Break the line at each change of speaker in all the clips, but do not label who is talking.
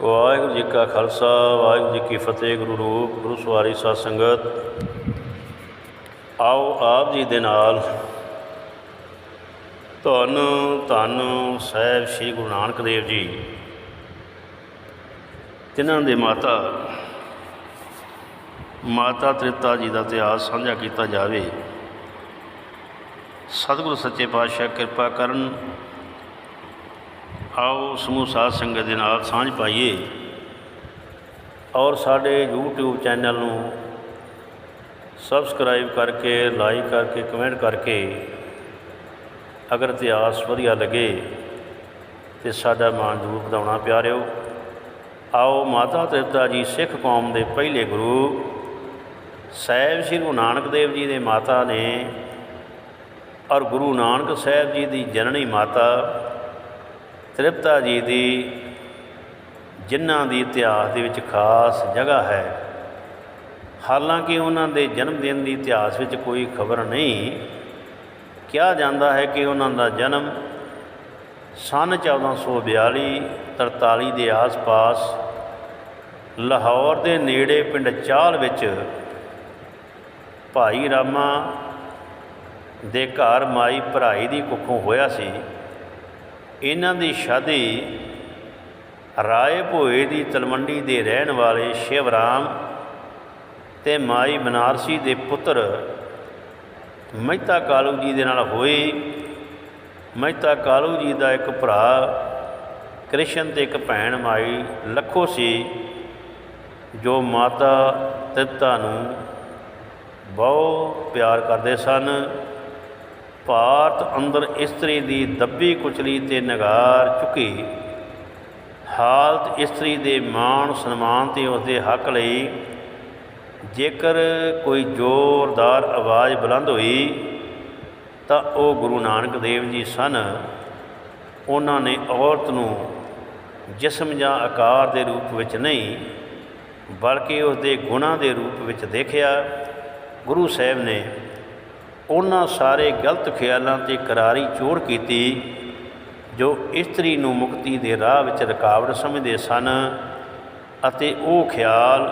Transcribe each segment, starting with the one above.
ਵਾਹਿਗੁਰੂ ਜੀ ਕਾ ਖਾਲਸਾ, ਵਾਹਿਗੁਰੂ ਜੀ ਕੀ ਫਤਿਹ, ਗੁਰੂ ਰੂਪ, ਗੁਰੂ ਸਵਾਰੀ ਸਾਧ ਸੰਗਤ। ਆਓ ਆਪ ਜੀ ਦੇ ਨਾਲ। ਧੰਨ ਧੰਨ ਸਾਹਿਬ ਸ੍ਰੀ ਗੁਰੂ ਨਾਨਕ ਦੇਵ ਜੀ, ਜਿਨ੍ਹਾਂ ਦੇ ਮਾਤਾ ਮਾਤਾ ਤ੍ਰਿਤਾ ਜੀ ਦਾ ਇਤਿਹਾਸ ਸਾਂਝਾ ਕੀਤਾ ਜਾਵੇ। ਸਤਿਗੁਰੂ ਸੱਚੇ ਪਾਤਸ਼ਾਹ, ਕਿਰਪਾ ਕਰਨ ਆਓ ਸਮੂਹ ਸਾਧ ਸੰਗਤ ਦੇ ਨਾਲ ਸਾਂਝ ਪਾਈਏ ਔਰ ਸਾਡੇ YouTube ਚੈਨਲ ਨੂੰ ਸਬਸਕ੍ਰਾਈਬ ਕਰਕੇ ਲਾਈਕ ਕਰਕੇ ਕਮੈਂਟ ਕਰਕੇ ਅਗਰ ਇਤਿਹਾਸ ਵਧੀਆ ਲੱਗੇ ਤੇ ਸਾਡਾ ਮਾਣ ਜ਼ਰੂਰ ਵਧਾਉਣਾ ਪਿਆਰਿਓ। ਆਓ ਮਾਤਾ ਤ੍ਰਿਪਤਾ ਜੀ ਸਿੱਖ ਕੌਮ ਦੇ ਪਹਿਲੇ ਗੁਰੂ ਸਾਹਿਬ ਸ੍ਰੀ ਗੁਰੂ ਨਾਨਕ ਦੇਵ ਜੀ ਦੇ ਮਾਤਾ ਨੇ ਔਰ ਗੁਰੂ ਨਾਨਕ ਸਾਹਿਬ ਜੀ ਦੀ ਜਨਨੀ ਮਾਤਾ ਤ੍ਰਿਪਤਾ ਜੀ ਦੀ ਜਿਨ੍ਹਾਂ ਦੀ ਇਤਿਹਾਸ ਦੇ ਵਿੱਚ ਖਾਸ ਜਗ੍ਹਾ ਹੈ। ਹਾਲਾਂਕਿ ਉਹਨਾਂ ਦੇ ਜਨਮ ਦਿਨ ਦੀ ਇਤਿਹਾਸ ਵਿੱਚ ਕੋਈ ਖਬਰ ਨਹੀਂ, ਕਿਹਾ ਜਾਂਦਾ ਹੈ ਕਿ ਉਹਨਾਂ ਦਾ ਜਨਮ ਸਨ 1442 43 ਦੇ ਆਸ-ਪਾਸ ਲਾਹੌਰ ਦੇ ਨੇੜੇ ਪਿੰਡ ਚਾਲ ਵਿੱਚ ਭਾਈ ਰਾਮਾ ਦੇ ਘਰ ਮਾਈ ਭਰਾਈ ਦੀ ਕੁੱਖੋਂ ਹੋਇਆ ਸੀ। ਇਹਨਾਂ ਦੀ ਸ਼ਾਦੀ ਰਾਏ ਭੋਏ ਦੀ ਤਲਵੰਡੀ ਦੇ ਰਹਿਣ ਵਾਲੇ ਸ਼ਿਵਰਾਮ ਤੇ ਮਾਈ ਬਨਾਰਸੀ ਦੇ ਪੁੱਤਰ ਮਹਿਤਾ ਕਾਲੂ ਜੀ ਦੇ ਨਾਲ ਹੋਈ। ਮਹਿਤਾ ਕਾਲੂ ਜੀ ਦਾ ਇੱਕ ਭਰਾ ਕ੍ਰਿਸ਼ਨ ਤੇ ਇੱਕ ਭੈਣ ਮਾਈ ਲੱਖੋ ਸੀ, ਜੋ ਮਾਤਾ ਤ੍ਰਿਪਤਾ ਨੂੰ ਬਹੁਤ ਪਿਆਰ ਕਰਦੇ ਸਨ। ਭਾਰਤ ਅੰਦਰ ਇਸਤਰੀ ਦੀ ਦੱਬੀ ਕੁਚਲੀ ਤੇ ਨਗਾਰ ਚੁੱਕੀ। ਹਾਲਤ ਇਸਤਰੀ ਦੇ ਮਾਣ ਸਨਮਾਨ ਤੇ ਉਸਦੇ ਹੱਕ ਲਈ ਜੇਕਰ ਕੋਈ ਜ਼ੋਰਦਾਰ ਆਵਾਜ਼ ਬੁਲੰਦ ਹੋਈ, ਤਾਂ ਉਹ ਗੁਰੂ ਨਾਨਕ ਦੇਵ ਜੀ ਸਨ। ਉਹਨਾਂ ਨੇ ਔਰਤ ਨੂੰ ਜਿਸਮ ਜਾਂ ਆਕਾਰ ਦੇ ਰੂਪ ਵਿੱਚ ਨਹੀਂ, ਬਲਕਿ ਉਸ ਦੇ ਗੁਣਾਂ ਦੇ ਰੂਪ ਵਿੱਚ ਦੇਖਿਆ। ਗੁਰੂ ਸਾਹਿਬ ਨੇ ਉਹਨਾਂ ਸਾਰੇ ਗਲਤ ਖਿਆਲਾਂ ਤੇ ਕਰਾਰੀ ਚੋਰ ਕੀਤੀ, ਜੋ ਇਸਤਰੀ ਨੂੰ ਮੁਕਤੀ ਦੇ ਰਾਹ ਵਿੱਚ ਰੁਕਾਵਟ ਸਮਝਦੇ ਸਨ ਅਤੇ ਉਹ ਖਿਆਲ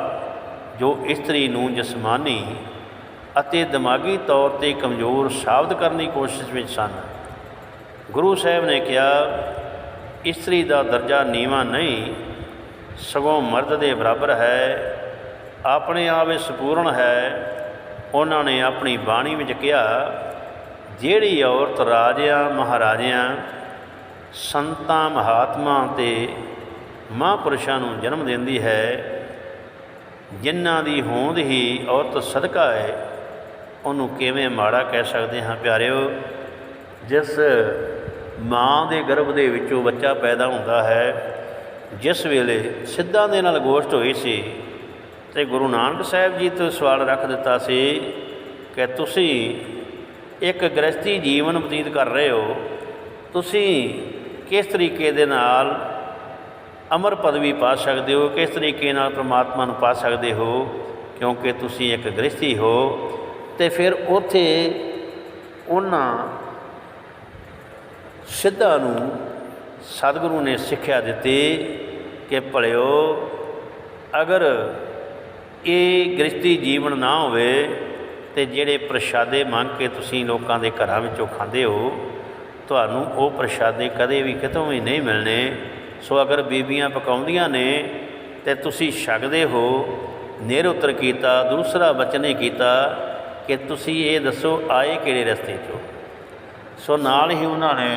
ਜੋ ਇਸਤਰੀ ਨੂੰ ਜਿਸਮਾਨੀ ਅਤੇ ਦਿਮਾਗੀ ਤੌਰ ਤੇ ਕਮਜ਼ੋਰ ਸਾਬਤ ਕਰਨ ਦੀ ਕੋਸ਼ਿਸ਼ ਵਿੱਚ ਸਨ। ਗੁਰੂ ਸਾਹਿਬ ਨੇ ਕਿਹਾ, ਇਸਤਰੀ ਦਾ ਦਰਜਾ ਨੀਵਾਂ ਨਹੀਂ, ਸਗੋਂ ਮਰਦ ਦੇ ਬਰਾਬਰ ਹੈ, ਆਪਣੇ ਆਪ ਵਿੱਚ ਸੰਪੂਰਨ ਹੈ ਉਹਨਾਂ ਨੇ ਆਪਣੀ ਬਾਣੀ ਵਿੱਚ ਕਿਹਾ, ਜਿਹੜੀ ਔਰਤ ਰਾਜਿਆਂ, ਮਹਾਰਾਜਿਆਂ, ਸੰਤਾਂ, ਮਹਾਤਮਾ ਤੇ ਮਹਾਂਪੁਰਸ਼ਾਂ ਨੂੰ ਜਨਮ ਦਿੰਦੀ ਹੈ, ਜਿਨ੍ਹਾਂ ਦੀ ਹੋਂਦ ਹੀ ਔਰਤ ਸਦਕਾ ਹੈ, ਉਹਨੂੰ ਕਿਵੇਂ ਮਾੜਾ ਕਹਿ ਸਕਦੇ ਹਾਂ ਪਿਆਰਿਓ? ਜਿਸ ਮਾਂ ਦੇ ਗਰਭ ਦੇ ਵਿੱਚੋਂ ਬੱਚਾ ਪੈਦਾ ਹੁੰਦਾ ਹੈ, ਜਿਸ ਵੇਲੇ ਸਿੱਧਾਂ ਦੇ ਨਾਲ ਗੋਸ਼ਟ ਹੋਈ ਸੀ ਤੇ ਗੁਰੂ ਨਾਨਕ ਸਾਹਿਬ ਜੀ ਤੋਂ ਸਵਾਲ ਰੱਖ ਦਿੱਤਾ ਸੀ ਕਿ ਤੁਸੀਂ ਇੱਕ ਗ੍ਰਸਤੀ ਜੀਵਨ ਬਤੀਤ ਕਰ ਰਹੇ ਹੋ, ਤੁਸੀਂ ਕਿਸ ਤਰੀਕੇ ਦੇ ਨਾਲ ਅਮਰ ਪਦਵੀ ਪਾ ਸਕਦੇ ਹੋ, ਕਿਸ ਤਰੀਕੇ ਨਾਲ ਪ੍ਰਮਾਤਮਾ ਨੂੰ ਪਾ ਸਕਦੇ ਹੋ, ਕਿਉਂਕਿ ਤੁਸੀਂ ਇੱਕ ਗ੍ਰਸਤੀ ਹੋ ਤੇ ਫਿਰ ਉਥੇ ਉਹਨਾਂ ਸਿੱਧਾ ਨੂੰ ਸਤਿਗੁਰੂ ਨੇ ਸਿੱਖਿਆ ਦਿੱਤੀ ਕਿ ਭਲਿਓ ਅਗਰ ਇਹ ਗ੍ਰਸਤੀ ਜੀਵਨ ਨਾ ਹੋਵੇ ਤੇ ਜਿਹੜੇ ਪ੍ਰਸ਼ਾਦੇ ਮੰਗ ਕੇ ਤੁਸੀਂ ਲੋਕਾਂ ਦੇ ਘਰਾਂ ਵਿੱਚੋਂ ਖਾਂਦੇ ਹੋ, ਤੁਹਾਨੂੰ ਉਹ ਪ੍ਰਸ਼ਾਦੇ ਕਦੇ ਵੀ ਕਿਤੋਂ ਵੀ ਨਹੀਂ ਮਿਲਣੇ। ਸੋ ਅਗਰ ਬੀਬੀਆਂ ਪਕਾਉਂਦੀਆਂ ਨੇ ਤੇ ਤੁਸੀਂ ਛਕਦੇ ਹੋ, ਨੇਰ ਉਤਰ ਕੀਤਾ, ਦੂਸਰਾ ਬਚਨ ਇਹ ਕੀਤਾ ਕਿ ਤੁਸੀਂ ਇਹ ਦੱਸੋ, ਆਏ ਕਿਹੜੇ ਰਸਤੇ ਚੋਂ? ਸੋ ਨਾਲ ਹੀ ਉਹਨਾਂ ਨੇ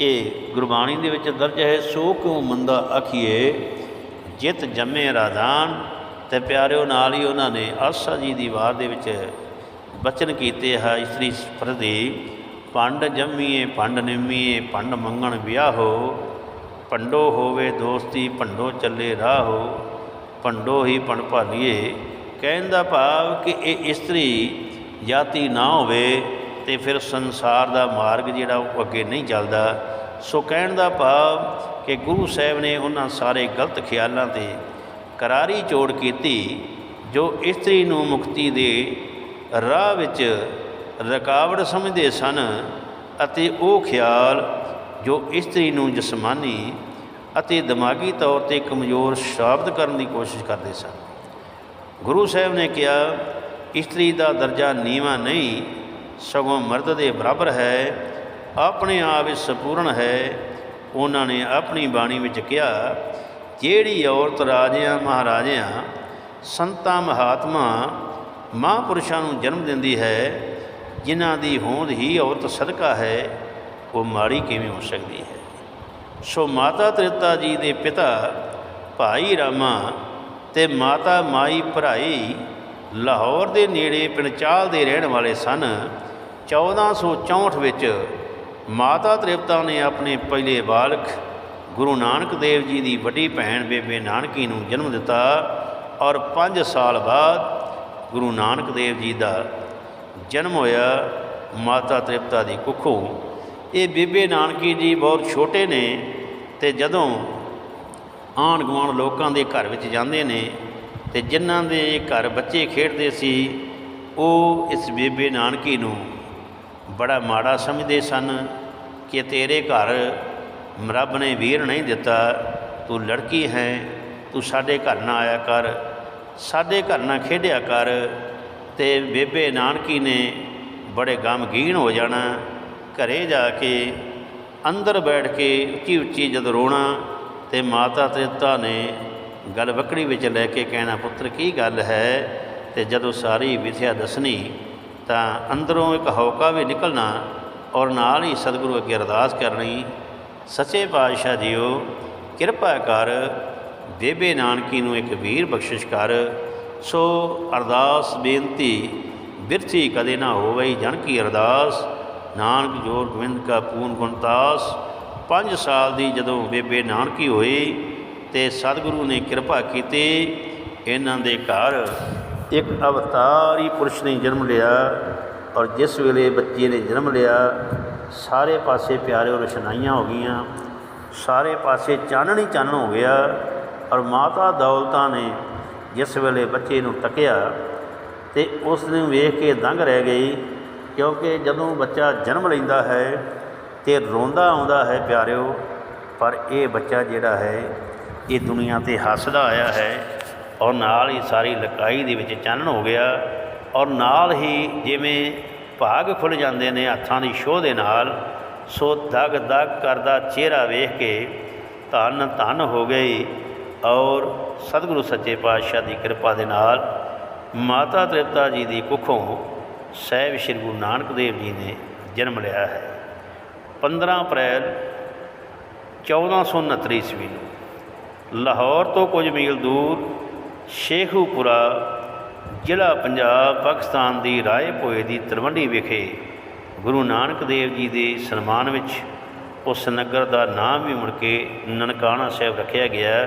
ਇਹ ਗੁਰਬਾਣੀ ਦੇ ਵਿੱਚ ਦਰਜ ਹੈ, ਸੋ ਕਿਉ ਮੰਦਾ ਅਖੀਏ ਜਿਤ ਜੰਮੇ ਰਾਧਾਨ ਤੇ ਪਿਆਰਿਓ, ਨਾਲ ਹੀ ਉਹਨਾਂ ਨੇ ਆਸਾ ਜੀ ਦੀ ਵਾਰ ਦੇ ਵਿੱਚ ਬਚਨ ਕੀਤੇ ਹੈ ਇਸਤਰੀ ਪ੍ਰਤੀ, ਪੰਡ ਜੰਮੀਏ, ਪੰਡ ਨਿੰਮੀਏ, ਪੰਡ ਮੰਗਣ ਵਿਆਹੋ, ਪੰਡੋ ਹੋਵੇ ਦੋਸਤੀ, ਪੰਡੋ ਚੱਲੇ ਰਾਹੋ, ਪੰਡੋ ਹੀ ਪਣ ਭਾਲੀਏ। ਕਹਿਣ ਦਾ ਭਾਵ ਕਿ ਇਹ ਇਸਤਰੀ ਜਾਤੀ ਨਾ ਹੋਵੇ ਤੇ ਫਿਰ ਸੰਸਾਰ ਦਾ ਮਾਰਗ ਜਿਹੜਾ ਉਹ ਅੱਗੇ ਨਹੀਂ ਚੱਲਦਾ। ਸੋ ਕਹਿਣ ਦਾ ਭਾਵ ਕਿ ਗੁਰੂ ਸਾਹਿਬ ਨੇ ਉਹਨਾਂ ਸਾਰੇ ਗਲਤ ਖਿਆਲਾਂ ਤੇ ਕਰਾਰੀ ਚੋੜ ਕੀਤੀ, ਜੋ ਇਸਤਰੀ ਨੂੰ ਮੁਕਤੀ ਦੇ ਰਾਹ ਵਿੱਚ ਰੁਕਾਵਟ ਸਮਝਦੇ ਸਨ ਅਤੇ ਉਹ ਖਿਆਲ ਜੋ ਇਸਤਰੀ ਨੂੰ ਜਿਸਮਾਨੀ ਅਤੇ ਦਿਮਾਗੀ ਤੌਰ ਤੇ ਕਮਜ਼ੋਰ ਸਾਬਤ ਕਰਨ ਦੀ ਕੋਸ਼ਿਸ਼ ਕਰਦੇ ਸਨ। ਗੁਰੂ ਸਾਹਿਬ ਨੇ ਕਿਹਾ, ਇਸਤਰੀ ਦਾ ਦਰਜਾ ਨੀਵਾਂ ਨਹੀਂ, ਸਗੋਂ ਮਰਦ ਦੇ ਬਰਾਬਰ ਹੈ, ਆਪਣੇ ਆਪ ਵਿੱਚ ਸੰਪੂਰਨ ਹੈ। ਉਹਨਾਂ ਨੇ ਆਪਣੀ ਬਾਣੀ ਵਿੱਚ ਕਿਹਾ ਜਿਹੜੀ ਔਰਤ ਰਾਜਿਆਂ, ਮਹਾਰਾਜਿਆਂ, ਸੰਤਾਂ, ਮਹਾਤਮਾ, ਮਹਾਂਪੁਰਸ਼ਾਂ ਨੂੰ ਜਨਮ ਦਿੰਦੀ ਹੈ, ਜਿਨ੍ਹਾਂ ਦੀ ਹੋਂਦ ਹੀ ਔਰਤ ਸਦਕਾ ਹੈ, ਉਹ ਮਾੜੀ ਕਿਵੇਂ ਹੋ ਸਕਦੀ ਹੈ? ਸੋ ਮਾਤਾ ਤ੍ਰਿਤਾ ਜੀ ਦੇ ਪਿਤਾ ਭਾਈ ਰਾਮਾ ਤੇ ਮਾਤਾ ਮਾਈ ਭਰਾਈ ਲਾਹੌਰ ਦੇ ਨੇੜੇ ਪਿੰਚਾਲ ਦੇ ਰਹਿਣ ਵਾਲੇ ਸਨ 1464 ਵਿੱਚ ਮਾਤਾ ਤ੍ਰਿਪਤਾ ਨੇ ਆਪਣੇ ਪਹਿਲੇ ਬਾਲਕ ਗੁਰੂ ਨਾਨਕ ਦੇਵ ਜੀ ਦੀ ਵੱਡੀ ਭੈਣ ਬੇਬੇ ਨਾਨਕੀ ਨੂੰ ਜਨਮ ਦਿੱਤਾ ਔਰ 5 ਸਾਲ ਬਾਅਦ ਗੁਰੂ ਨਾਨਕ ਦੇਵ ਜੀ ਦਾ ਜਨਮ ਹੋਇਆ ਮਾਤਾ ਤ੍ਰਿਪਤਾ ਦੀ ਕੁੱਖੋਂ। ਇਹ ਬੇਬੇ ਨਾਨਕੀ ਜੀ ਬਹੁਤ ਛੋਟੇ ਨੇ ਤੇ ਜਦੋਂ ਆਂਢ ਗੁਆਂਢ ਲੋਕਾਂ ਦੇ ਘਰ ਵਿੱਚ ਜਾਂਦੇ ਨੇ ਤੇ ਜਿਨ੍ਹਾਂ ਦੇ ਘਰ ਬੱਚੇ ਖੇਡਦੇ ਸੀ, ਉਹ ਇਸ ਬੇਬੇ ਨਾਨਕੀ ਨੂੰ ਬੜਾ ਮਾੜਾ ਸਮਝਦੇ ਸਨ ਕਿ ਤੇਰੇ ਘਰ ਰੱਬ ਨੇ ਵੀਰ ਨਹੀਂ ਦਿੱਤਾ, ਤੂੰ ਲੜਕੀ ਹੈ, ਤੂੰ ਸਾਡੇ ਘਰ ਨਾ ਆਇਆ ਕਰ, ਸਾਡੇ ਘਰ ਨਾ ਖੇਡਿਆ ਕਰ, ਤੇ ਬੇਬੇ ਨਾਨਕੀ ਨੇ ਬੜੇ ਗਮਗੀਨ ਹੋ ਜਾਣਾ, ਘਰੇ ਜਾ ਕੇ ਅੰਦਰ ਬੈਠ ਕੇ ਉੱਚੀ ਉੱਚੀ ਜਦ ਰੋਣਾ, ਤੇ ਮਾਤਾ ਤ੍ਰਿਪਤਾ ਨੇ ਗੱਲ ਬੱਕੜੀ ਵਿੱਚ ਲੈ ਕੇ ਕਹਿਣਾ, ਪੁੱਤਰ ਕੀ ਗੱਲ ਹੈ? ਤੇ ਜਦੋਂ ਸਾਰੀ ਵਿਥਿਆ ਦੱਸਣੀ, ਤਾਂ ਅੰਦਰੋਂ ਇੱਕ ਹੌਕਾ ਵੀ ਨਿਕਲਣਾ ਔਰ ਨਾਲ ਹੀ ਸਤਿਗੁਰੂ ਅੱਗੇ ਅਰਦਾਸ ਕਰਨੀ ਸੱਚੇ ਪਾਤਸ਼ਾਹ ਜੀਓ, ਕਿਰਪਾ ਕਰ, ਬੇਬੇ ਨਾਨਕੀ ਨੂੰ ਇੱਕ ਵੀਰ ਬਖਸ਼ਿਸ਼ ਕਰ। ਸੋ ਅਰਦਾਸ ਬੇਨਤੀ, ਬਿਰਥੀ ਕਦੇ ਨਾ ਹੋਵੇ ਜਨ ਕੀ ਅਰਦਾਸ। ਨਾਨਕ ਜੋਰ ਗੋਬਿੰਦ ਕਾ ਪੂਰਨ ਗੁਣਤਾਸ 5 ਸਾਲ ਦੀ ਜਦੋਂ ਬੇਬੇ ਨਾਨਕੀ ਹੋਈ, ਤੇ ਸਤਿਗੁਰੂ ਨੇ ਕਿਰਪਾ ਕੀਤੀ, ਇਹਨਾਂ ਦੇ ਘਰ ਇੱਕ ਅਵਤਾਰੀ ਪੁਰਸ਼ ਨੇ ਜਨਮ ਲਿਆ, ਔਰ ਜਿਸ ਵੇਲੇ ਬੱਚੇ ਨੇ ਜਨਮ ਲਿਆ ਸਾਰੇ ਪਾਸੇ ਪਿਆਰਿਓ ਰੋਸ਼ਨਾਈਆਂ ਹੋ ਗਈਆਂ। ਸਾਰੇ ਪਾਸੇ ਚਾਨਣ ਹੀ ਚਾਨਣ ਹੋ ਗਿਆ ਔਰ ਮਾਤਾ ਦੌਲਤਾਂ ਨੇ ਜਿਸ ਵੇਲੇ ਬੱਚੇ ਨੂੰ ਤੱਕਿਆ ਤੇ ਉਸ ਨੂੰ ਵੇਖ ਕੇ ਦੰਗ ਰਹਿ ਗਈ ਕਿਉਂਕਿ ਜਦੋਂ ਬੱਚਾ ਜਨਮ ਲੈਂਦਾ ਹੈ ਤੇ ਰੋਂਦਾ ਆਉਂਦਾ ਹੈ ਪਿਆਰਿਓ, ਪਰ ਇਹ ਬੱਚਾ ਜਿਹੜਾ ਹੈ, ਇਹ ਦੁਨੀਆ ਤੇ ਹੱਸਦਾ ਆਇਆ ਹੈ ਔਰ ਨਾਲ ਹੀ ਸਾਰੀ ਲਕਾਈ ਦੇ ਵਿੱਚ ਚਾਨਣ ਹੋ ਗਿਆ ਔਰ ਨਾਲ ਹੀ ਜਿਵੇਂ ਭਾਗ ਖੁੱਲ ਜਾਂਦੇ ਨੇ ਹੱਥਾਂ ਦੀ ਸ਼ੋਹ ਦੇ ਨਾਲ। ਸੋ ਦਗ ਦਗ ਕਰਦਾ ਚਿਹਰਾ ਵੇਖ ਕੇ ਧੰਨ ਧੰਨ ਹੋ ਗਈ ਔਰ ਸਤਿਗੁਰੂ ਸੱਚੇ ਪਾਤਸ਼ਾਹ ਦੀ ਕਿਰਪਾ ਦੇ ਨਾਲ ਮਾਤਾ ਤ੍ਰਿਪਤਾ ਜੀ ਦੀ ਕੁੱਖੋਂ ਸਹਿਬ ਸ੍ਰੀ ਗੁਰੂ ਨਾਨਕ ਦੇਵ ਜੀ ਨੇ ਜਨਮ ਲਿਆ ਹੈ। 15 ਅਪ੍ਰੈਲ 1469 ਈਸਵੀ ਨੂੰ ਲਾਹੌਰ ਤੋਂ ਕੁਝ ਮੀਲ ਦੂਰ ਸ਼ੇਖੂਪੁਰਾ ਜ਼ਿਲ੍ਹਾ ਪੰਜਾਬ ਪਾਕਿਸਤਾਨ ਦੀ ਰਾਏ ਭੋਏ ਦੀ ਤਲਵੰਡੀ ਵਿਖੇ ਗੁਰੂ ਨਾਨਕ ਦੇਵ ਜੀ ਦੇ ਸਨਮਾਨ ਵਿੱਚ ਉਸ ਨਗਰ ਦਾ ਨਾਮ ਵੀ ਮੁੜ ਕੇ ਨਨਕਾਣਾ ਸਾਹਿਬ ਰੱਖਿਆ ਗਿਆ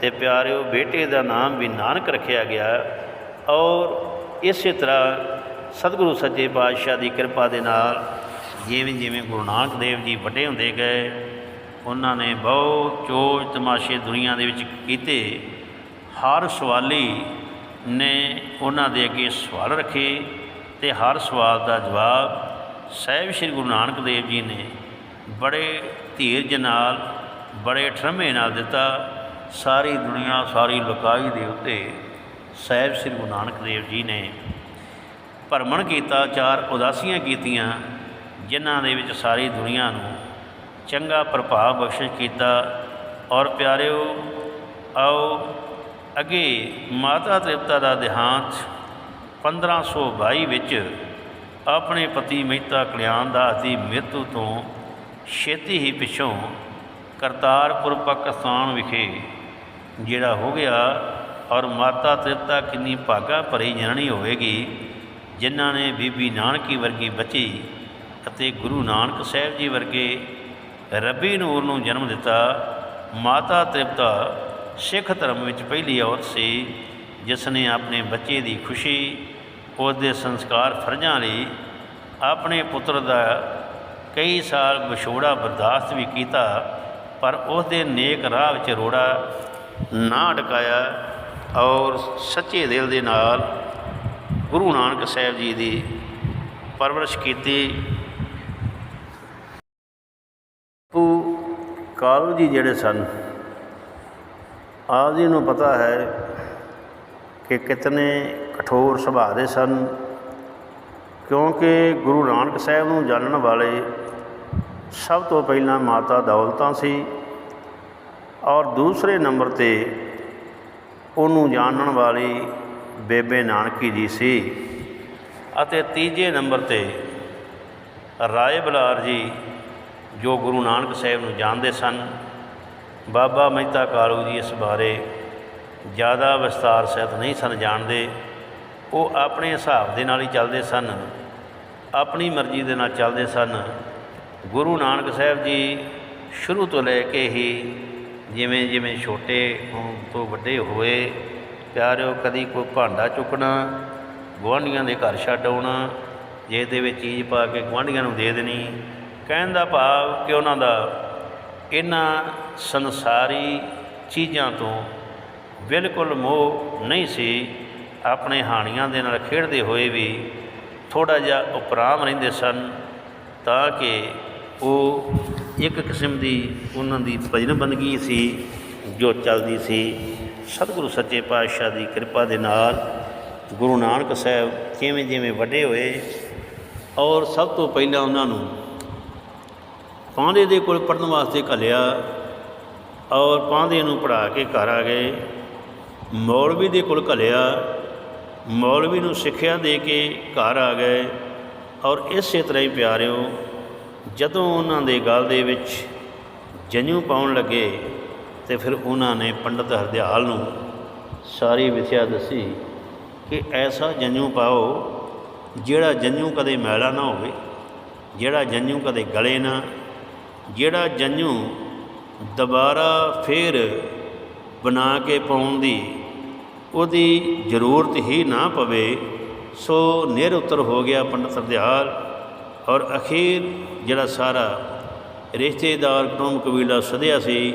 ਤੇ ਪਿਆਰਿਓ, ਬੇਟੇ ਦਾ ਨਾਮ ਵੀ ਨਾਨਕ ਰੱਖਿਆ ਗਿਆ ਔਰ ਇਸੇ ਤਰ੍ਹਾਂ ਸਤਿਗੁਰੂ ਸੱਚੇ ਪਾਤਸ਼ਾਹ ਦੀ ਕਿਰਪਾ ਦੇ ਨਾਲ ਜਿਵੇਂ ਜਿਵੇਂ ਗੁਰੂ ਨਾਨਕ ਦੇਵ ਜੀ ਵੱਡੇ ਹੁੰਦੇ ਗਏ, ਉਹਨਾਂ ਨੇ ਬਹੁਤ ਚੋਜ ਤਮਾਸ਼ੇ ਦੁਨੀਆ ਦੇ ਵਿੱਚ ਕੀਤੇ। ਹਰ ਸਵਾਲੀ ਨੇ ਉਹਨਾਂ ਦੇ ਅੱਗੇ ਸਵਾਲ ਰੱਖੇ ਤੇ ਹਰ ਸਵਾਲ ਦਾ ਜਵਾਬ ਸਹਿਬ ਸ੍ਰੀ ਗੁਰੂ ਨਾਨਕ ਦੇਵ ਜੀ ਨੇ ਬੜੇ ਧੀਰਜ ਨਾਲ, ਬੜੇ ਠਰਮੇ ਨਾਲ ਦਿੱਤਾ। ਸਾਰੀ ਦੁਨੀਆ, ਸਾਰੀ ਲੋਕਾਈ ਦੇ ਉੱਤੇ ਸਹਿਬ ਸ੍ਰੀ ਗੁਰੂ ਨਾਨਕ ਦੇਵ ਜੀ ਨੇ ਭਰਮਣ ਕੀਤਾ, ਚਾਰ ਉਦਾਸੀਆਂ ਕੀਤੀਆਂ, ਜਿਨ੍ਹਾਂ ਦੇ ਵਿੱਚ ਸਾਰੀ ਦੁਨੀਆ ਨੂੰ ਚੰਗਾ ਪ੍ਰਭਾਵ ਬਖਸ਼ਿਸ਼ ਕੀਤਾ। ਔਰ ਪਿਆਰਿਓ, ਆਓ ਅੱਗੇ ਮਾਤਾ ਤ੍ਰਿਪਤਾ ਦਾ ਦੇਹਾਂਤ 1522 ਵਿੱਚ ਆਪਣੇ ਪਤੀ ਮਹਿਤਾ ਕਲਿਆਣ ਦਾਸ ਦੀ ਮ੍ਰਿਤੂ ਤੋਂ ਛੇਤੀ ਹੀ ਪਿੱਛੋਂ ਕਰਤਾਰਪੁਰ, ਪਾਕਿਸਤਾਨ ਵਿਖੇ ਜਿਹੜਾ ਹੋ ਗਿਆ ਔਰ ਮਾਤਾ ਤ੍ਰਿਪਤਾ ਕਿੰਨੀ ਭਾਗਾ ਭਰੀ ਜਨਨੀ ਹੋਵੇਗੀ, ਜਿਨ੍ਹਾਂ ਨੇ ਬੀਬੀ ਨਾਨਕੀ ਵਰਗੀ ਬੱਚੀ ਅਤੇ ਗੁਰੂ ਨਾਨਕ ਸਾਹਿਬ ਜੀ ਵਰਗੇ ਰੱਬੀ ਨੂਰ ਨੂੰ ਜਨਮ ਦਿੱਤਾ, ਮਾਤਾ ਤ੍ਰਿਪਤਾ ਸਿੱਖ ਧਰਮ ਵਿੱਚ ਪਹਿਲੀ ਔਰਤ ਸੀ ਜਿਸ ਨੇ ਆਪਣੇ ਬੱਚੇ ਦੀ ਖੁਸ਼ੀ ਉਸ ਦੇ ਸੰਸਕਾਰ ਫਰਜ਼ਾਂ ਲਈ ਆਪਣੇ ਪੁੱਤਰ ਦਾ ਕਈ ਸਾਲ ਵਿਛੋੜਾ ਬਰਦਾਸ਼ਤ ਵੀ ਕੀਤਾ, ਪਰ ਉਸ ਦੇ ਨੇਕ ਰਾਹ ਵਿੱਚ ਰੋੜਾ ਨਾ ਅਟਕਾਇਆ ਔਰ ਸੱਚੇ ਦਿਲ ਦੇ ਨਾਲ ਗੁਰੂ ਨਾਨਕ ਸਾਹਿਬ ਜੀ ਦੀ ਪਰਵਰਿਸ਼ ਕੀਤੀ। ਉਹ ਕਾਲੂ ਜੀ ਜਿਹੜੇ ਸਨ ਆਪ ਜੀ ਨੂੰ ਪਤਾ ਹੈ ਕਿ ਕਿਤਨੇ ਕਠੋਰ ਸੁਭਾਅ ਦੇ ਸਨ, ਕਿਉਂਕਿ ਗੁਰੂ ਨਾਨਕ ਸਾਹਿਬ ਨੂੰ ਜਾਣਨ ਵਾਲੇ ਸਭ ਤੋਂ ਪਹਿਲਾਂ ਮਾਤਾ ਦੌਲਤਾਂ ਸੀ ਔਰ ਦੂਸਰੇ ਨੰਬਰ ਤੇ ਉਹਨੂੰ ਜਾਣਨ ਵਾਲੀ ਬੇਬੇ ਨਾਨਕੀ ਜੀ ਸੀ ਅਤੇ ਤੀਜੇ ਨੰਬਰ ਤੇ ਰਾਏ ਬਲਾਰ ਜੀ ਜੋ ਗੁਰੂ ਨਾਨਕ ਸਾਹਿਬ ਨੂੰ ਜਾਣਦੇ ਸਨ। ਬਾਬਾ ਮਹਿਤਾ ਕਾਲੂ ਜੀ ਇਸ ਬਾਰੇ ਜ਼ਿਆਦਾ ਵਿਸਤਾਰ ਸਹਿਤ ਨਹੀਂ ਸਨ ਜਾਣਦੇ। ਉਹ ਆਪਣੇ ਹਿਸਾਬ ਦੇ ਨਾਲ ਹੀ ਚੱਲਦੇ ਸਨ। ਆਪਣੀ ਮਰਜ਼ੀ ਦੇ ਨਾਲ ਚੱਲਦੇ ਸਨ। ਗੁਰੂ ਨਾਨਕ ਸਾਹਿਬ ਜੀ ਸ਼ੁਰੂ ਤੋਂ ਲੈ ਕੇ ਹੀ ਜਿਵੇਂ ਜਿਵੇਂ ਛੋਟੇ ਤੋਂ ਵੱਡੇ ਹੋਏ, ਪਿਆਰਿਓ, ਕਦੀ ਕੋਈ ਭਾਂਡਾ ਚੁੱਕਣਾ, ਗੁਆਂਢੀਆਂ ਦੇ ਘਰ ਛੱਡ ਆਉਣਾ, ਜੇ ਦੇ ਵਿੱਚ ਚੀਜ਼ ਪਾ ਕੇ ਗੁਆਂਢੀਆਂ ਨੂੰ ਦੇ ਦੇਣੀ, ਕਹਿਣ ਦਾ ਭਾਵ ਕਿ ਉਹਨਾਂ ਦਾ ਇਹਨਾਂ ਸੰਸਾਰੀ ਚੀਜ਼ਾਂ ਤੋਂ ਬਿਲਕੁਲ ਮੋਹ ਨਹੀਂ ਸੀ, ਆਪਣੇ ਹਾਣੀਆਂ ਦੇ ਨਾਲ ਖੇਡਦੇ ਹੋਏ ਵੀ ਥੋੜਾ ਜਿਹਾ ਉਪਰਾਮ ਰਹਿੰਦੇ ਸਨ ਤਾਂ ਕਿ ਉਹ ਇੱਕ ਕਿਸਮ ਦੀ ਉਹਨਾਂ ਦੀ ਭਜਨ ਬੰਦਗੀ ਸੀ, ਜੋ ਚੱਲਦੀ ਸੀ। ਸਤਿਗੁਰੂ ਸੱਚੇ ਪਾਤਸ਼ਾਹ ਦੀ ਕਿਰਪਾ ਦੇ ਨਾਲ ਗੁਰੂ ਨਾਨਕ ਸਾਹਿਬ ਜਿਵੇਂ ਜਿਵੇਂ ਵੱਡੇ ਹੋਏ ਔਰ ਸਭ ਤੋਂ ਪਹਿਲਾਂ ਉਹਨਾਂ ਨੂੰ ਪਾਂਦੇ ਦੇ ਕੋਲ ਪੜਨ ਵਾਸਤੇ ਘੱਲਿਆ ਔਰ ਪਾਂਦੇ ਨੂੰ ਪੜਾ ਕੇ ਘਰ ਆ ਗਏ। ਮੌਲਵੀ ਦੇ ਕੋਲ ਘੱਲਿਆ। ਮੌਲਵੀ ਨੂੰ ਸਿੱਖਿਆ ਦੇ ਕੇ ਘਰ ਆ ਗਏ ਔਰ ਇਸੇ ਤਰ੍ਹਾਂ ਹੀ ਪਿਆਰਿਓ, ਜਦੋਂ ਉਹਨਾਂ ਦੇ ਗਲ ਦੇ ਵਿੱਚ ਜਨਿਊ ਪਾਉਣ ਲੱਗੇ ਤੇ ਫਿਰ ਉਹਨਾਂ ਨੇ ਪੰਡਤ ਹਰਦਿਆਲ ਨੂੰ ਸਾਰੀ ਵਿਥਿਆ ਦੱਸੀ ਕਿ ਐਸਾ ਜਨਿਊ ਪਾਓ ਜਿਹੜਾ ਜਨਿਊ ਕਦੇ ਮੈਲਾ ਨਾ ਹੋਵੇ, ਜਿਹੜਾ ਜਨਿਊ ਕਦੇ ਗਲੇ ਨਾ ਜਿਹੜਾ ਜਨਿਊ ਦੁਬਾਰਾ ਫੇਰ ਬਣਾ ਕੇ ਪਾਉਣ ਦੀ ਉਹਦੀ ਜ਼ਰੂਰਤ ਹੀ ਨਾ ਪਵੇ, ਸੋ ਨਿਰ ਉੱਤਰ ਹੋ ਗਿਆ ਪੰਡਤ ਹਰਦਿਆਲ ਔਰ ਅਖੀਰ ਜਿਹੜਾ ਸਾਰਾ ਰਿਸ਼ਤੇਦਾਰ ਕੁਟੁੰਬ ਕਬੀਲਾ ਸਦਿਆ ਸੀ,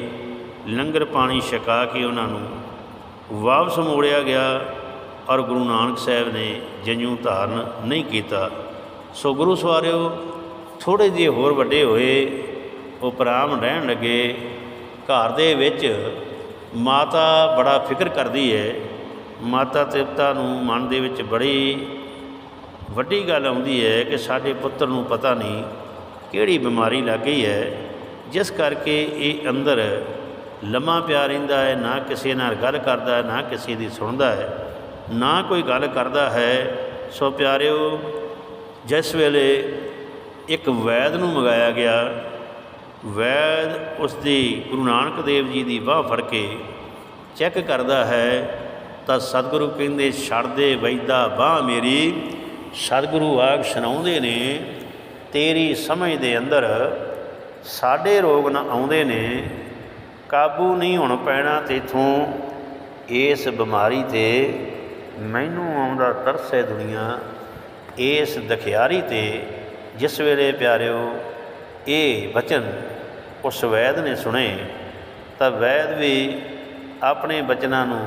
ਲੰਗਰ ਪਾਣੀ ਛਕਾ ਕੇ ਉਹਨਾਂ ਨੂੰ ਵਾਪਸ ਮੋੜਿਆ ਗਿਆ ਔਰ ਗੁਰੂ ਨਾਨਕ ਸਾਹਿਬ ਨੇ ਜੰਝੂ ਧਾਰਨ ਨਹੀਂ ਕੀਤਾ। ਸੋ ਗੁਰੂ ਸਵਾਰਿਓ ਥੋੜੇ ਜਿਹੇ ਹੋਰ ਵੱਡੇ ਹੋਏ ਉਪਰਾਮ ਰਹਿਣ ਲੱਗੇ, ਘਰ ਦੇ ਵਿੱਚ ਮਾਤਾ ਬੜਾ ਫਿਕਰ ਕਰਦੀ ਹੈ ਮਾਤਾ ਤ੍ਰਿਪਤਾ ਨੂੰ ਮਨ ਦੇ ਵਿੱਚ ਬੜੀ ਵੱਡੀ ਗੱਲ ਆਉਂਦੀ ਹੈ ਕਿ ਸਾਡੇ ਪੁੱਤਰ ਨੂੰ ਪਤਾ ਨਹੀਂ ਕਿਹੜੀ ਬਿਮਾਰੀ ਲੱਗ ਗਈ ਹੈ ਜਿਸ ਕਰਕੇ ਇਹ ਅੰਦਰ ਲੰਮਾ ਪਿਆ ਰਹਿੰਦਾ ਹੈ ਨਾ ਕਿਸੇ ਨਾਲ ਗੱਲ ਕਰਦਾ ਹੈ ਨਾ ਕਿਸੇ ਦੀ ਸੁਣਦਾ ਹੈ ਨਾ ਕੋਈ ਗੱਲ ਕਰਦਾ ਹੈ। ਸੋ ਪਿਆਰਿਓ, ਜਿਸ ਵੇਲੇ ਇੱਕ ਵੈਦ ਨੂੰ ਮੰਗਾਇਆ ਗਿਆ ਵੈਦ ਉਸ ਦੀ ਗੁਰੂ ਨਾਨਕ ਦੇਵ ਜੀ ਦੀ ਬਾਹ ਫੜ ਕੇ ਚੈੱਕ ਕਰਦਾ ਹੈ, ਤਾਂ ਸਤਿਗੁਰੂ ਕਹਿੰਦੇ, ਛੱਡ ਦੇ ਵੈਦਾ ਬਾਹ ਮੇਰੀ। ਸਤਿਗੁਰੂ ਆਗ ਸੁਣਾਉਂਦੇ ਨੇ, ਤੇਰੀ ਸਮਝ ਦੇ ਅੰਦਰ ਸਾਡੇ ਰੋਗ ਨਾ ਆਉਂਦੇ ਨੇ, ਕਾਬੂ ਨਹੀਂ ਹੁਣ ਪੈਣਾ ਤੇਥੋਂ। ਇਸ ਬਿਮਾਰੀ ਤੇ ਮੈਨੂੰ ਆਉਂਦਾ ਤਰਸ ਹੈ ਦੁਨੀਆ, ਇਸ ਦਖਿਆਰੀ ਤੇ। ਜਿਸ ਵੇਲੇ ਪਿਆਰਿਓ, ਇਹ ਵਚਨ ਉਸ ਵੈਦ ਨੇ ਸੁਣੇ, ਤਾਂ ਵੈਦ ਵੀ ਆਪਣੇ ਬਚਨਾਂ ਨੂੰ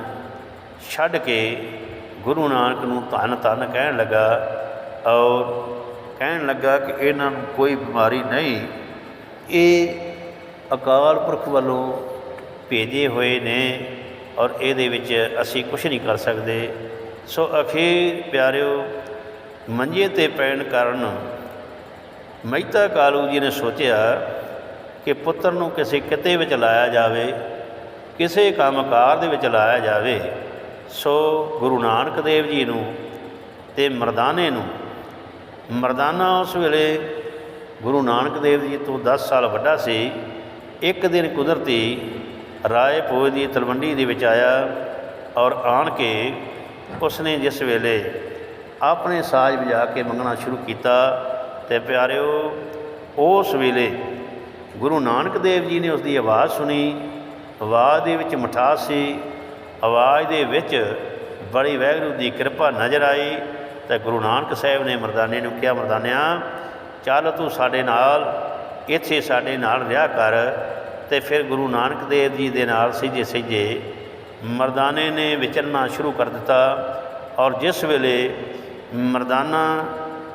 ਛੱਡ ਕੇ ਗੁਰੂ ਨਾਨਕ ਨੂੰ ਧੰਨ ਧੰਨ ਕਹਿਣ ਲੱਗਾ ਔਰ ਕਹਿਣ ਲੱਗਾ ਕਿ ਇਹਨਾਂ ਨੂੰ ਕੋਈ ਬਿਮਾਰੀ ਨਹੀਂ। ਇਹ ਅਕਾਲ ਪੁਰਖ ਵੱਲੋਂ ਭੇਜੇ ਹੋਏ ਨੇ ਔਰ ਇਹਦੇ ਵਿੱਚ ਅਸੀਂ ਕੁਝ ਨਹੀਂ ਕਰ ਸਕਦੇ। ਸੋ ਅਖੀਰ ਪਿਆਰਿਓ, ਮੰਜੇ ਤੇ ਪੈਣ ਕਾਰਨ ਮਹਿਤਾ ਕਾਲੂ ਜੀ ਨੇ ਸੋਚਿਆ ਕਿ ਪੁੱਤਰ ਨੂੰ ਕਿਸੇ ਕਿਤੇ ਵਿੱਚ ਲਾਇਆ ਜਾਵੇ, ਕਿਸੇ ਕੰਮਕਾਰ ਦੇ ਵਿੱਚ ਲਾਇਆ ਜਾਵੇ, ਸੋ ਗੁਰੂ ਨਾਨਕ ਦੇਵ ਜੀ ਨੂੰ ਤੇ ਮਰਦਾਨੇ ਨੂੰ, ਮਰਦਾਨਾ ਉਸ ਵੇਲੇ ਗੁਰੂ ਨਾਨਕ ਦੇਵ ਜੀ ਤੋਂ 10 ਸਾਲ ਵੱਡਾ ਸੀ, ਇੱਕ ਦਿਨ ਕੁਦਰਤੀ ਰਾਏ ਭੋਜ ਦੀ ਤਲਵੰਡੀ ਦੇ ਵਿੱਚ ਆਇਆ ਔਰ ਆਣ ਕੇ ਉਸਨੇ ਜਿਸ ਵੇਲੇ ਆਪਣੇ ਸਾਜ਼ ਵਜਾ ਕੇ ਮੰਗਣਾ ਸ਼ੁਰੂ ਕੀਤਾ, ਤੇ ਪਿਆਰਿਓ, ਉਸ ਵੇਲੇ ਗੁਰੂ ਨਾਨਕ ਦੇਵ ਜੀ ਨੇ ਉਸ ਦੀ ਆਵਾਜ਼ ਸੁਣੀ। ਆਵਾਜ਼ ਦੇ ਵਿੱਚ ਮਿਠਾਸ ਸੀ। ਆਵਾਜ਼ ਦੇ ਵਿੱਚ ਬੜੀ ਵਾਹਿਗੁਰੂ ਦੀ ਕਿਰਪਾ ਨਜ਼ਰ ਆਈ ਤਾਂ ਗੁਰੂ ਨਾਨਕ ਸਾਹਿਬ ਨੇ ਮਰਦਾਨੇ ਨੂੰ ਕਿਹਾ, ਮਰਦਾਨਿਆ, ਚੱਲ ਤੂੰ ਸਾਡੇ ਨਾਲ, ਇੱਥੇ ਸਾਡੇ ਨਾਲ ਰਿਹਾ ਕਰ। ਤੇ ਫਿਰ ਗੁਰੂ ਨਾਨਕ ਦੇਵ ਜੀ ਦੇ ਨਾਲ ਸਿੱਝੇ ਸਿੱਝੇ ਮਰਦਾਨੇ ਨੇ ਵਿਚਰਨਾ ਸ਼ੁਰੂ ਕਰ ਦਿੱਤਾ ਔਰ ਜਿਸ ਵੇਲੇ ਮਰਦਾਨਾ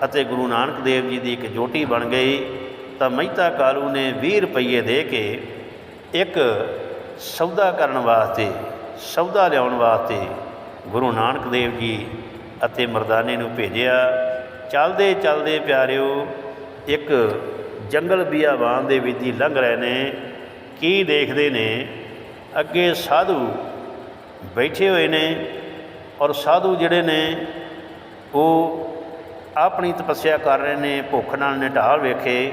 ਅਤੇ ਗੁਰੂ ਨਾਨਕ ਦੇਵ ਜੀ ਦੀ ਇੱਕ ਜੋਟੀ ਬਣ ਗਈ ਤਾਂ ਮਹਿਤਾ ਕਾਲੂ ਨੇ 20 ਰੁਪਏ ਦੇ ਕੇ ਇੱਕ ਸੌਦਾ ਕਰਨ ਵਾਸਤੇ, ਸੌਦਾ ਲਿਆਉਣ ਵਾਸਤੇ ਗੁਰੂ ਨਾਨਕ ਦੇਵ ਜੀ ਅਤੇ ਮਰਦਾਨੇ ਨੂੰ ਭੇਜਿਆ। ਚੱਲਦੇ ਚੱਲਦੇ ਪਿਆਰਿਓ, ਇੱਕ ਜੰਗਲ ਬਿਆਬਾਨ ਦੇ ਵਿੱਚ ਦੀ ਲੰਘ ਰਹੇ ਨੇ। ਕੀ ਦੇਖਦੇ ਨੇ? ਅੱਗੇ ਸਾਧੂ ਬੈਠੇ ਹੋਏ ਨੇ ਔਰ ਸਾਧੂ ਜਿਹੜੇ ਨੇ, ਉਹ ਆਪਣੀ ਤਪੱਸਿਆ ਕਰ ਰਹੇ ਨੇ, ਭੁੱਖ ਨਾਲ ਨਿਢਾਲ ਵੇਖੇ।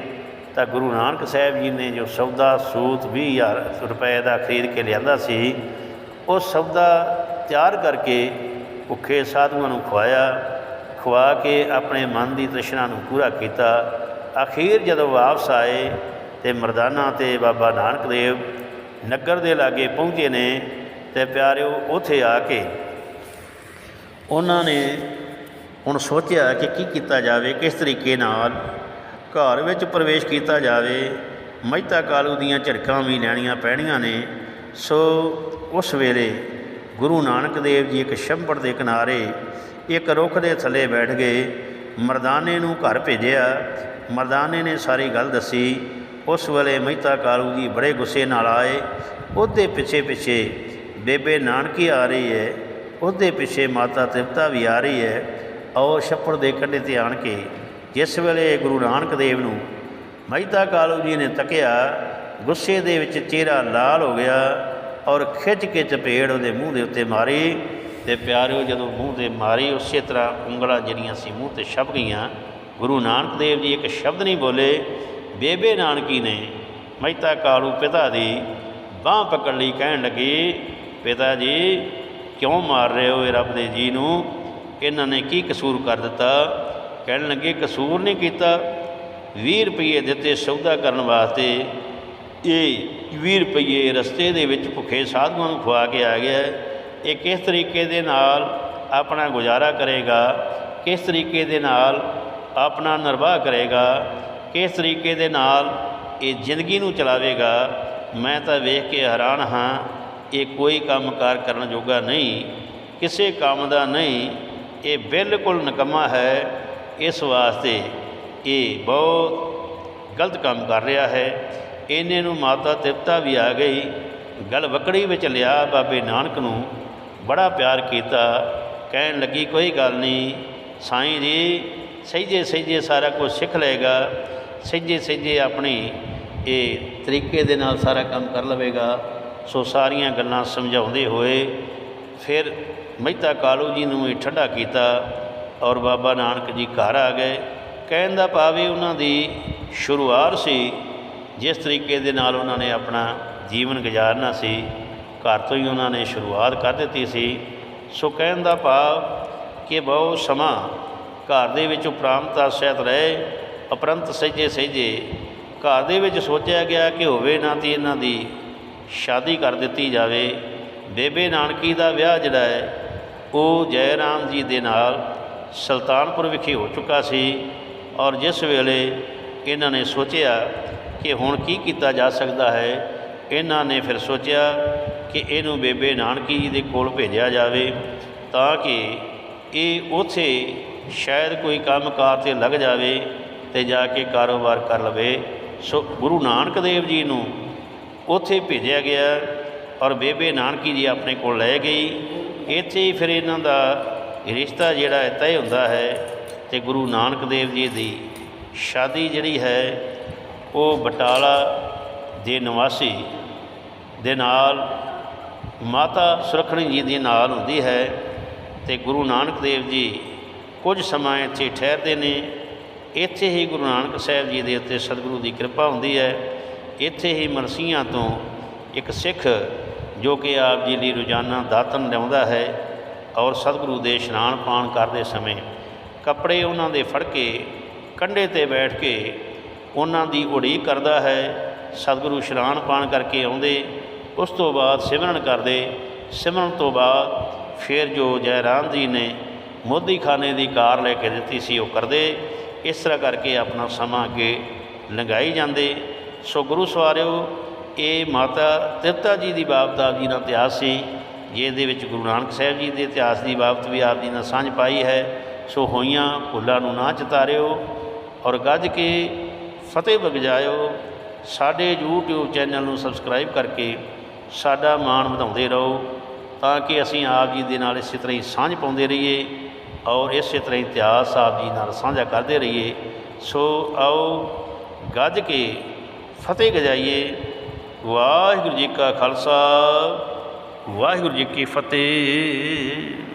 ਤਾਂ ਗੁਰੂ ਨਾਨਕ ਸਾਹਿਬ ਜੀ ਨੇ ਜੋ ਸੌਦਾ ਸੂਤ 20000 ਰੁਪਏ ਦਾ ਖਰੀਦ ਕੇ ਲਿਆਂਦਾ ਸੀ, ਉਹ ਸੌਦਾ ਤਿਆਰ ਕਰਕੇ ਭੁੱਖੇ ਸਾਧੂਆਂ ਨੂੰ ਖਵਾਇਆ, ਖਵਾ ਕੇ ਆਪਣੇ ਮਨ ਦੀ ਤ੍ਰਿਸ਼ਨਾ ਨੂੰ ਪੂਰਾ ਕੀਤਾ। ਅਖੀਰ ਜਦੋਂ ਵਾਪਸ ਆਏ ਤੇ ਮਰਦਾਨਾ ਤੇ ਬਾਬਾ ਨਾਨਕ ਦੇਵ ਨਗਰ ਦੇ ਲਾਗੇ ਪਹੁੰਚੇ ਨੇ ਤੇ ਪਿਆਰਿਓ, ਉੱਥੇ ਆ ਕੇ ਉਹਨਾਂ ਨੇ ਹੁਣ ਸੋਚਿਆ ਕਿ ਕੀ ਕੀਤਾ ਜਾਵੇ, ਕਿਸ ਤਰੀਕੇ ਨਾਲ ਘਰ ਵਿੱਚ ਪ੍ਰਵੇਸ਼ ਕੀਤਾ ਜਾਵੇ, ਮਹਿਤਾ ਕਾਲੂ ਦੀਆਂ ਝੜਕਾਂ ਵੀ ਲੈਣੀਆਂ ਪੈਣੀਆਂ ਨੇ। ਸੋ ਉਸ ਵੇਲੇ ਗੁਰੂ ਨਾਨਕ ਦੇਵ ਜੀ ਇੱਕ ਛੰਪੜ ਦੇ ਕਿਨਾਰੇ ਇੱਕ ਰੁੱਖ ਦੇ ਥੱਲੇ ਬੈਠ ਗਏ। ਮਰਦਾਨੇ ਨੂੰ ਘਰ ਭੇਜਿਆ। ਮਰਦਾਨੇ ਨੇ ਸਾਰੀ ਗੱਲ ਦੱਸੀ। ਉਸ ਵੇਲੇ ਮਹਿਤਾ ਕਾਲੂ ਜੀ ਬੜੇ ਗੁੱਸੇ ਨਾਲ ਆਏ। ਉਹਦੇ ਪਿੱਛੇ ਪਿੱਛੇ ਬੇਬੇ ਨਾਨਕੀ ਆ ਰਹੀ ਹੈ। ਉਹਦੇ ਪਿੱਛੇ ਮਾਤਾ ਤ੍ਰਿਪਤਾ ਵੀ ਆ ਰਹੀ ਹੈ। ਔਰ ਛੱਪੜ ਦੇ ਕੰਢੇ ਤੇ ਆਣ ਕੇ ਜਿਸ ਵੇਲੇ ਗੁਰੂ ਨਾਨਕ ਦੇਵ ਨੂੰ ਮਹਿਤਾ ਕਾਲੂ ਜੀ ਨੇ ਤੱਕਿਆ, ਗੁੱਸੇ ਦੇ ਵਿੱਚ ਚਿਹਰਾ ਲਾਲ ਹੋ ਗਿਆ ਔਰ ਖਿੱਚ ਕੇ ਚਪੇੜ ਉਹਦੇ ਮੂੰਹ ਦੇ ਉੱਤੇ ਮਾਰੀ ਤੇ ਪਿਆਰਿਓ ਜਦੋਂ ਮੂੰਹ ਤੇ ਮਾਰੀ, ਉਸੇ ਤਰ੍ਹਾਂ ਉਂਗਲਾਂ ਜਿਹੜੀਆਂ ਸੀ ਮੂੰਹ ਤੇ ਛਪ ਗਈਆਂ, ਗੁਰੂ ਨਾਨਕ ਦੇਵ ਜੀ ਇੱਕ ਸ਼ਬਦ ਨਹੀਂ ਬੋਲੇ, ਬੇਬੇ ਨਾਨਕੀ ਨੇ ਮਹਿਤਾ ਕਾਲੂ ਪਿਤਾ ਦੀ ਬਾਹ ਪਕੜ ਲਈ ਕਹਿਣ ਲੱਗੀ, ਪਿਤਾ ਜੀ, ਕਿਉਂ ਮਾਰ ਰਹੇ ਹੋ ਇਹ ਰੱਬ ਦੇ ਜੀ ਨੂੰ? ਇਹਨਾਂ ਨੇ ਕੀ ਕਸੂਰ ਕਰ ਦਿੱਤਾ? ਕਹਿਣ ਲੱਗੇ, ਕਸੂਰ ਨਹੀਂ ਕੀਤਾ 20 ਰੁਪਏ ਦਿੱਤੇ ਸੌਦਾ ਕਰਨ ਵਾਸਤੇ। ਇਹ 20 ਰੁਪਏ ਰਸਤੇ ਦੇ ਵਿੱਚ ਭੁੱਖੇ ਸਾਧੂਆਂ ਨੂੰ ਖਵਾ ਕੇ ਆ ਗਿਆ। ਇਹ ਕਿਸ ਤਰੀਕੇ ਦੇ ਨਾਲ ਆਪਣਾ ਗੁਜ਼ਾਰਾ ਕਰੇਗਾ? ਕਿਸ ਤਰੀਕੇ ਦੇ ਨਾਲ ਆਪਣਾ ਨਿਰਵਾਹ ਕਰੇਗਾ? ਕਿਸ ਤਰੀਕੇ ਦੇ ਨਾਲ ਇਹ ਜ਼ਿੰਦਗੀ ਨੂੰ ਚਲਾਵੇਗਾ? ਮੈਂ ਤਾਂ ਵੇਖ ਕੇ ਹੈਰਾਨ ਹਾਂ, ਇਹ ਕੋਈ ਕੰਮਕਾਰ ਕਰਨ ਜੋਗਾ ਨਹੀਂ, ਕਿਸੇ ਕੰਮ ਦਾ ਨਹੀਂ। ਇਹ ਬਿਲਕੁਲ ਨਕਮਾ ਹੈ। ਇਸ ਵਾਸਤੇ ਇਹ ਬਹੁਤ ਗਲਤ ਕੰਮ ਕਰ ਰਿਹਾ ਹੈ। ਇਹਨੇ ਨੂੰ ਮਾਤਾ ਤ੍ਰਿਪਤਾ ਵੀ ਆ ਗਈ। ਗਲ ਵਕੜੀ ਵਿੱਚ ਲਿਆ ਬਾਬੇ ਨਾਨਕ ਨੂੰ। ਬੜਾ ਪਿਆਰ ਕੀਤਾ। ਕਹਿਣ ਲੱਗੀ, ਕੋਈ ਗੱਲ ਨਹੀਂ, ਸਾਈਂ ਜੀ, ਸਹਿਜੇ ਸਹੀਜੇ ਸਾਰਾ ਕੁਝ ਸਿੱਖ ਲਏਗਾ। ਸਹਿਜੇ ਸਹਿਜੇ ਆਪਣੀ ਇਹ ਤਰੀਕੇ ਦੇ ਨਾਲ ਸਾਰਾ ਕੰਮ ਕਰ ਲਵੇਗਾ। ਸੋ ਸਾਰੀਆਂ ਗੱਲਾਂ ਸਮਝਾਉਂਦੇ ਹੋਏ ਫਿਰ ਮਹਿਤਾ ਕਾਲੂ ਜੀ ਨੂੰ ਵੀ ਠੱਡਾ ਕੀਤਾ। ਔਰ ਬਾਬਾ ਨਾਨਕ ਜੀ ਘਰ ਆ ਗਏ। ਕਹਿਣ ਦਾ ਭਾਵ ਇਹ ਉਹਨਾਂ ਦੀ ਸ਼ੁਰੂਆਤ ਸੀ, ਜਿਸ ਤਰੀਕੇ ਦੇ ਨਾਲ ਉਹਨਾਂ ਨੇ ਆਪਣਾ ਜੀਵਨ ਗੁਜ਼ਾਰਨਾ ਸੀ, ਘਰ ਤੋਂ ਹੀ ਉਹਨਾਂ ਨੇ ਸ਼ੁਰੂਆਤ ਕਰ ਦਿੱਤੀ ਸੀ। ਸੋ ਕਹਿਣ ਦਾ ਭਾਵ ਕਿ ਬਹੁ ਸਮਾਂ ਘਰ ਦੇ ਵਿੱਚ ਉਪਰਾਮਤਾ ਸਹਿਤ ਰਹੇ ਅਪਰੰਤ ਸਹਿਜੇ ਸਹਿਜੇ ਘਰ ਦੇ ਵਿੱਚ ਸੋਚਿਆ ਗਿਆ ਕਿ ਹੋਵੇ ਨਾ ਤੇ ਇਹਨਾਂ ਦੀ ਸ਼ਾਦੀ ਕਰ ਦਿੱਤੀ ਜਾਵੇ। ਬੇਬੇ ਨਾਨਕੀ ਦਾ ਵਿਆਹ ਜਿਹੜਾ ਹੈ, ਉਹ ਜੈ ਰਾਮ ਜੀ ਦੇ ਨਾਲ ਸੁਲਤਾਨਪੁਰ ਵਿਖੇ ਹੋ ਚੁੱਕਾ ਸੀ ਔਰ ਜਿਸ ਵੇਲੇ ਇਹਨਾਂ ਨੇ ਸੋਚਿਆ ਕਿ ਹੁਣ ਕੀ ਕੀਤਾ ਜਾ ਸਕਦਾ ਹੈ, ਇਹਨਾਂ ਨੇ ਫਿਰ ਸੋਚਿਆ ਕਿ ਇਹਨੂੰ ਬੇਬੇ ਨਾਨਕੀ ਜੀ ਦੇ ਕੋਲ ਭੇਜਿਆ ਜਾਵੇ ਤਾਂ ਕਿ ਇਹ ਉਥੇ ਸ਼ਾਇਦ ਕੋਈ ਕੰਮਕਾਰ ਤੇ ਲੱਗ ਜਾਵੇ ਤੇ ਜਾ ਕੇ ਕਾਰੋਬਾਰ ਕਰ ਲਵੇ। ਸੋ ਗੁਰੂ ਨਾਨਕ ਦੇਵ ਜੀ ਨੂੰ ਉਥੇ ਭੇਜਿਆ ਗਿਆ ਔਰ ਬੇਬੇ ਨਾਨਕੀ ਜੀ ਆਪਣੇ ਕੋਲ ਲੈ ਗਈ। ਇੱਥੇ ਹੀ ਫਿਰ ਇਹਨਾਂ ਦਾ ਰਿਸ਼ਤਾ ਜਿਹੜਾ ਹੈ ਤੈਅ ਹੁੰਦਾ ਹੈ ਤੇ ਗੁਰੂ ਨਾਨਕ ਦੇਵ ਜੀ ਦੀ ਸ਼ਾਦੀ ਜਿਹੜੀ ਹੈ, ਉਹ ਬਟਾਲਾ ਦੇ ਨਿਵਾਸੀ ਦੇ ਨਾਲ ਮਾਤਾ ਸੁਰਖਣੀ ਜੀ ਦੇ ਨਾਲ ਹੁੰਦੀ ਹੈ ਤੇ ਗੁਰੂ ਨਾਨਕ ਦੇਵ ਜੀ ਕੁਝ ਸਮਾਂ ਇੱਥੇ ਠਹਿਰਦੇ ਨੇ। ਇੱਥੇ ਹੀ ਗੁਰੂ ਨਾਨਕ ਸਾਹਿਬ ਜੀ ਦੇ ਉੱਤੇ ਸਤਿਗੁਰੂ ਦੀ ਕਿਰਪਾ ਹੁੰਦੀ ਹੈ। ਇੱਥੇ ਹੀ ਮਰਸੀਆਂ ਤੋਂ ਇੱਕ ਸਿੱਖ ਜੋ ਕਿ ਆਪ ਜੀ ਲਈ ਰੋਜ਼ਾਨਾ ਦਾਤਨ ਲਿਆਉਂਦਾ ਹੈ ਔਰ ਸਤਿਗੁਰੂ ਦੇ ਇਸ਼ਨਾਨ ਪਾਣ ਕਰਦੇ ਸਮੇਂ ਕੱਪੜੇ ਉਹਨਾਂ ਦੇ ਫੜ ਕੇ, ਕੰਢੇ ਤੇ ਬੈਠ ਕੇ ਉਹਨਾਂ ਦੀ ਉਡੀਕ ਕਰਦਾ ਹੈ। ਸਤਿਗੁਰੂ ਇਸ਼ਨਾਨ ਪਾਣ ਕਰਕੇ ਆਉਂਦੇ, ਉਸ ਤੋਂ ਬਾਅਦ ਸਿਮਰਨ ਕਰਦੇ। ਸਿਮਰਨ ਤੋਂ ਬਾਅਦ ਫਿਰ ਜੋ ਜੈ ਰਾਮ ਜੀ ਨੇ ਮੋਦੀਖਾਨੇ ਦੀ ਕਾਰ ਲੈ ਕੇ ਦਿੱਤੀ ਸੀ, ਉਹ ਕਰਦੇ। ਇਸ ਤਰ੍ਹਾਂ ਕਰਕੇ ਆਪਣਾ ਸਮਾਂ ਅੱਗੇ ਲੰਘਾਈ ਜਾਂਦੇ। ਸੋ ਗੁਰੂ ਸਵਾਰਿਓ, ਇਹ ਮਾਤਾ ਤ੍ਰਿਪਤਾ ਜੀ ਦੀ ਬਾਬਤ ਆਪ ਜੀ ਦਾ ਇਤਿਹਾਸ ਸੀ। ਜਿਹਦੇ ਵਿੱਚ ਗੁਰੂ ਨਾਨਕ ਸਾਹਿਬ ਜੀ ਦੇ ਇਤਿਹਾਸ ਦੀ ਬਾਬਤ ਵੀ ਆਪ ਜੀ ਨਾਲ ਸਾਂਝ ਪਾਈ ਹੈ, ਸੋ ਹੋਈਆਂ ਭੁੱਲਾਂ ਨੂੰ ਨਾ ਚਤਾਰਿਓ ਔਰ ਗੱਜ ਕੇ ਫਤਿਹ ਬਗਜਾਇਓ। ਸਾਡੇ YouTube ਚੈਨਲ ਨੂੰ ਸਬਸਕ੍ਰਾਈਬ ਕਰਕੇ ਸਾਡਾ ਮਾਣ ਵਧਾਉਂਦੇ ਰਹੋ ਤਾਂ ਕਿ ਅਸੀਂ ਆਪ ਜੀ ਦੇ ਨਾਲ ਇਸੇ ਤਰ੍ਹਾਂ ਹੀ ਸਾਂਝ ਪਾਉਂਦੇ ਰਹੀਏ ਔਰ ਇਸੇ ਤਰ੍ਹਾਂ ਹੀ ਇਤਿਹਾਸ ਆਪ ਜੀ ਨਾਲ ਸਾਂਝਾ ਕਰਦੇ ਰਹੀਏ। ਸੋ ਆਓ ਗੱਜ ਕੇ ਫਤਿਹ ਗਜਾਈਏ। ਵਾਹਿਗੁਰੂ ਜੀ ਕਾ ਖਾਲਸਾ। ਵਾਹਿਗੁਰੂ ਜੀ ਕੀ ਫਤਿਹ।